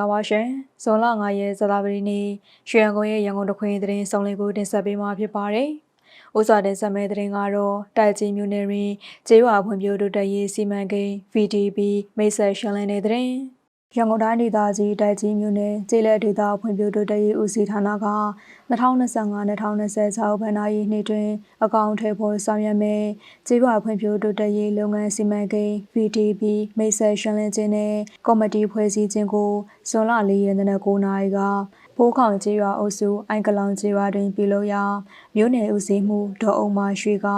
္ဂလာပါရှင်။ဇွန်လ9ရက်ဇာတာပတိနေ့ရွှေရန်ကုန်ရဲ့ရန်ကုန်တခွင်သတင်းစုံလင်ကိုတင်ဆက်ပေးမှာဖြစ်ပါတယ်။ဥစွာတင်ဆက်မယ့်သတင်းကတော့တိုက်ကြီးမြို့နယ်တွင်ကျေးရွာဖွံ့ဖြိုးတိုးတက်ရေးစီမံကိန်း VDP မိတ်ဆက်ရှင်းလင်းတဲ့သတင်း။ ရန်ကုန်တိုင်းဒေသကြီးတိုက်ကြီးမြို့နယ်ကျေးလက်ဒေသဖွံ့ဖြိုးတိုးတက်ရေးဦးစီးဌာနက2025-2026ဘဏ္ဍာရေးနှစ်တွင် အကောင့်ထဲပေါ်ဆောင်ရွက်မယ်ကျေးရွာဖွံ့ဖြိုးတိုးတက်ရေးလုပ်ငန်းစီမံကိန်း VDP မိတ်ဆက်ရှင်းလင်းခြင်းနဲ့ကော်မတီဖွဲ့စည်းခြင်းကိုဇွန်လ၄ရက်နေ့9နာရီက ဖိုးခေါင်ကျေးရွာအုပ်စုအိုင်ကလောင်ကျေးရွာတွင်ပြုလုပ်ရာမြို့နယ်ဦးစီးမှုဒေါ်အုံမာရွှေက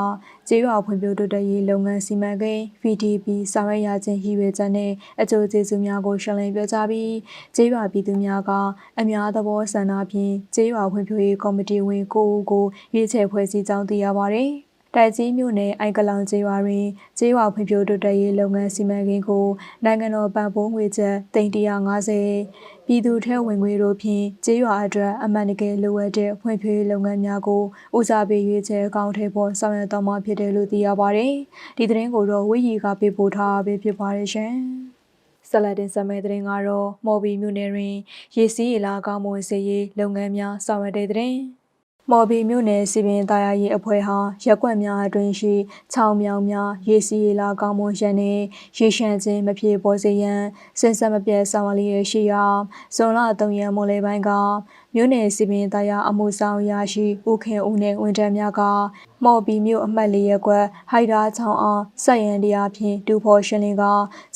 ကျေးရွာဖွံ့ဖြိုးတိုးတက်ရေးလုပ်ငန်းစီမံကိန်း VDP ဆောင်ရွက်ရခြင်းရည်ရွယ်ချက်နဲ့အကျိုးကျေးဇူးများကိုရှင်းလင်းပြောကြားပြီးကျေးရွာပြည်သူများကအများသဘောဆန္ဒဖြင့်ကျေးရွာဖွံ့ဖြိုးရေးကော်မတီဝင်ကိုဦးကိုရွေးချယ်ဖွဲ့စည်းကြောင်းသိရပါသည်။ တိုက်ကြီးမြို့နယ်အိုက်ကလောင်ကျေးရွာတွင်ကျေးရွာဖွံ့ဖြိုးတိုးတက်ရေးလုပ်ငန်းစီမံကိန်းကိုနိုင်ငံတော်ပံ့ပိုးငွေကျပ်350ပြည်သူထဲဝင်ငွေတို့ဖြင့်ကျေးရွာအတွက်အမှန်တကယ်လိုအပ်တဲ့ဖွံ့ဖြိုးရေးလုပ်ငန်းများကိုဦးစားပေးရွေးချယ်အကောင့်ထဲပေါ်ဆောင်ရွက်သွားမှာဖြစ်တယ်လို့သိရပါတယ်။ဒီသတင်းကိုတော့ဝိရီကပေးပို့ထားပေးဖြစ်ပါတယ်ရှင်။ဆလတ်တင်ဆက်မဲ့သတင်းကတော့မော်ဘီမြို့နယ်တွင်ရေစီးရေလာကောင်းမွန်စေရေးလုပ်ငန်းများဆောင်ရွက်တဲ့သတင်း။ မော်ဘီမြို့နယ်စီပင်တာယာရေးအဖွဲ့ဟာရက်ကွက်များအတွင်းရှိချောင်းမြောင်များရေစီးရေလာကောင်းမွန်ရန်နှင့်ရေရှမ်းခြင်းမပြေပေါ်စေရန်စင်ဆက်မပြတ်ဆောင်ရွက်လျက်ရှိရာဇွန်လ3ရက်မိုးလေပိုင်းက မြို့နယ်စီပင်တာယာအမှုဆောင်ရရှိဦးခင်ဦးနှင့်ဝန်ထမ်းများကမော်ဘီမြို့အမှတ်၄ရပ်ကွက်ဟိုက်ဒါချောင်းအောင်ဆက်ရန်တရားဖြင့်ဒူဖော်ရှင်းလင်းက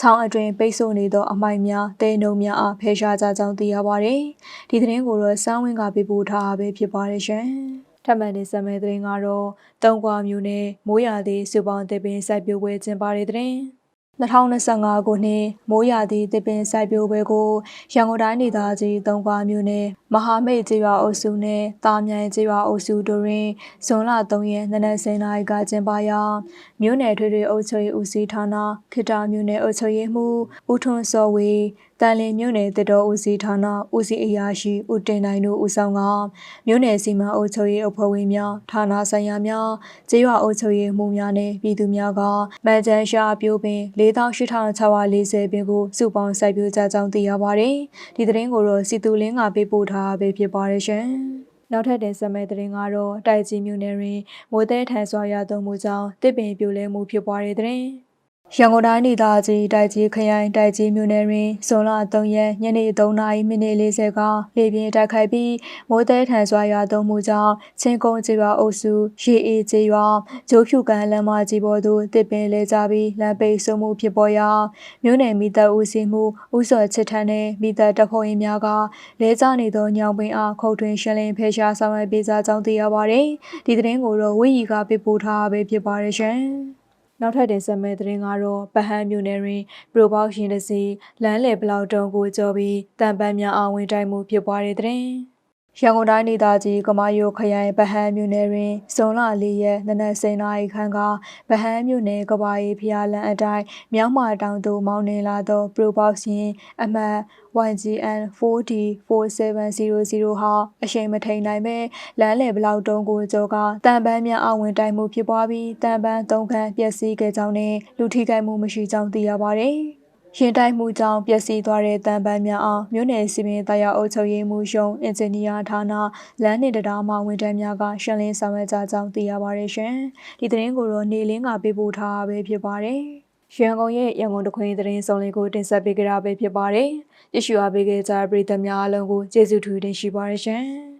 ချောင်းအတွင်ပိတ်ဆို့နေသောအမိုက်များတဲနှုံများအားဖယ်ရှားကြကြောင်းသိရပါသည်ဒီသတင်းကိုတော့စမ်းဝင်းကပေးပို့ထားပဲဖြစ်ပါတယ်ရှင်ထပ်မံနေဆက်မဲ့သတင်းကတော့တုံးကွာမျိုးနဲ့မိုးရာသီစုပေါင်းတပင်စိုက်ပျိုးပွဲကျင်းပတဲ့သတင်း2025ခုနှစ်မိုးရာသီတပင်စိုက်ပျိုးပွဲကိုရန်ကုန်တိုင်းဒေသကြီးသုံးခွာမြို့နယ်မဟာမိတ်ကျေးရွာအုပ်စုနဲ့တာမြိုင်ကျေးရွာအုပ်စုတို့တွင်ဇွန်လ3ရက်နေ့နက်10:00နာရီကကျင်းပရာမြို့နယ်ထွေထွေအုပ်ချုပ်ရေးဦးစီးဌာနခိတာမြို့နယ်အုပ်ချုပ်ရေးမှူးဦးထွန်းစောဝေတန်လင်းမြို့နယ်တတော်ဦးစီးဌာနဦးစီးအရာရှိဦးတင်နိုင်တို့ဦးဆောင်ကမြို့နယ်စီမံအုပ်ချုပ်ရေးအဖွဲ့ဝင်များဌာနဆိုင်ရာများကျေးရွာအုပ်ချုပ်ရေးမှူးများနဲ့ပြည်သူများကမန်ချန်ရှာပြိုးပင်48,640ပင်ကိုစုပေါင်းစိုက်ပျိုးကြကြောင်းသိရပါတယ်။ဒီသတင်းကိုတော့စီတူလင်းကပေးပို့ထားပဲဖြစ်ပါတယ်ရှင်။နောက်ထပ်တင်ဆက်မယ့်သတင်းကတော့တိုက်ကြီးမြို့နယ်တွင်မိုးသည်ထန်စွာရသွုံမှုကြောင့်တစ်ပင်ပြိုလဲမှုဖြစ်ပွားတဲ့တဲ့ ရန်ကုန်တိုင်းဒေသကြီးတိုက်ကြီးခရိုင်တိုက်ကြီးမြို့နယ်တွင်ဇွန်လ3ရက်ညနေ3:40မိနစ်40ကလေပြင်းတိုက်ခိုက်ပြီးမိုးသည်ထန်စွာရွာသွန်းမှုကြောင့်ချင်းကုန်းကျေးရွာအုပ်စုရေအေးကျေးရွာဂျိုးဖြူကန်လမ်းမကြီးပေါ်သို့တစ်ပင်လဲကြပြီးလမ်းပိတ်ဆို့မှုဖြစ်ပေါ်ရာမြို့နယ်မိသက်ဦးစီးမှုဥစော်ချစ်ထန်းနှင့်မိသက်တပ်ဖွဲ့ဝင်များကလဲကျနေသောညောင်ပင်အားခုတ်ထွင်းရှင်းလင်းဖယ်ရှားဆောင်ရွက်ပေးစားကြောင်းသိရပါသည်ဒီသတင်းကိုတော့ဝိရီကပေးပို့ထားပဲဖြစ်ပါတယ်ရှင် နောက်ထပ်တင်ဆက်မယ့်သတင်းကတော့ပဟန်းမြို့နယ်တွင်ပရိုပေါရှင်တစီလမ်းလေဘလောက်တုံးကိုကြောပြီးတံပန်းများအောင်ဝင်တိုက်မှုဖြစ်ပွားတဲ့တဲ့ ရန်ကုန်တိုင်းဒေသကြီးကမာယိုခရိုင်ဗဟန်းမြို့နယ်တွင်ဇွန်လ၄ရက်နနက်7:00နာရီခန့်ကဗဟန်းမြို့နယ်ကဘာရီဖျားလန်အတိုင်းမြောက်မာတောင်သို့မောင်းနှင်လာသော Probox ရင်အမှတ် YGN 4D 4700 ဟာအရှိန်မထိန်နိုင်ပဲလမ်းလေဘလောက်တုံးကိုကြောကတန်ပန်းများအဝင်တိုက်မှုဖြစ်ပွားပြီးတန်ပန်း၃ခန်းပျက်စီးခဲ့ကြောင်းနဲ့လူထိခိုက်မှုမရှိကြောင်းသိရပါသည် ရင်တိုက်မှုကြောင့်ပျက်စီးသွားတဲ့တန်ပန်းများအောင်မြို့နယ်စီမင်းတရားအုပ်ချုပ်ရေးမှူးရုံးအင်ဂျင်နီယာဌာနလမ်းနှင့်တရားမှဝန်ထမ်းများကရှင်းလင်းဆောင်ရွက်ကြကြောင်းသိရပါတယ်ရှင်။ဒီသတင်းကိုတော့နေလင်းကပေးပို့ထားပဲဖြစ်ပါတယ်။ရန်ကုန်ရဲ့ရန်ကုန်တခွင်သတင်းစုံလင်ကိုတင်ဆက်ပေးကြတာပဲဖြစ်ပါတယ်။ရရှိအားပေးခဲ့ကြတဲ့ပရိသတ်များအားလုံးကိုကျေးဇူးထူးတင်ရှိပါရရှင်။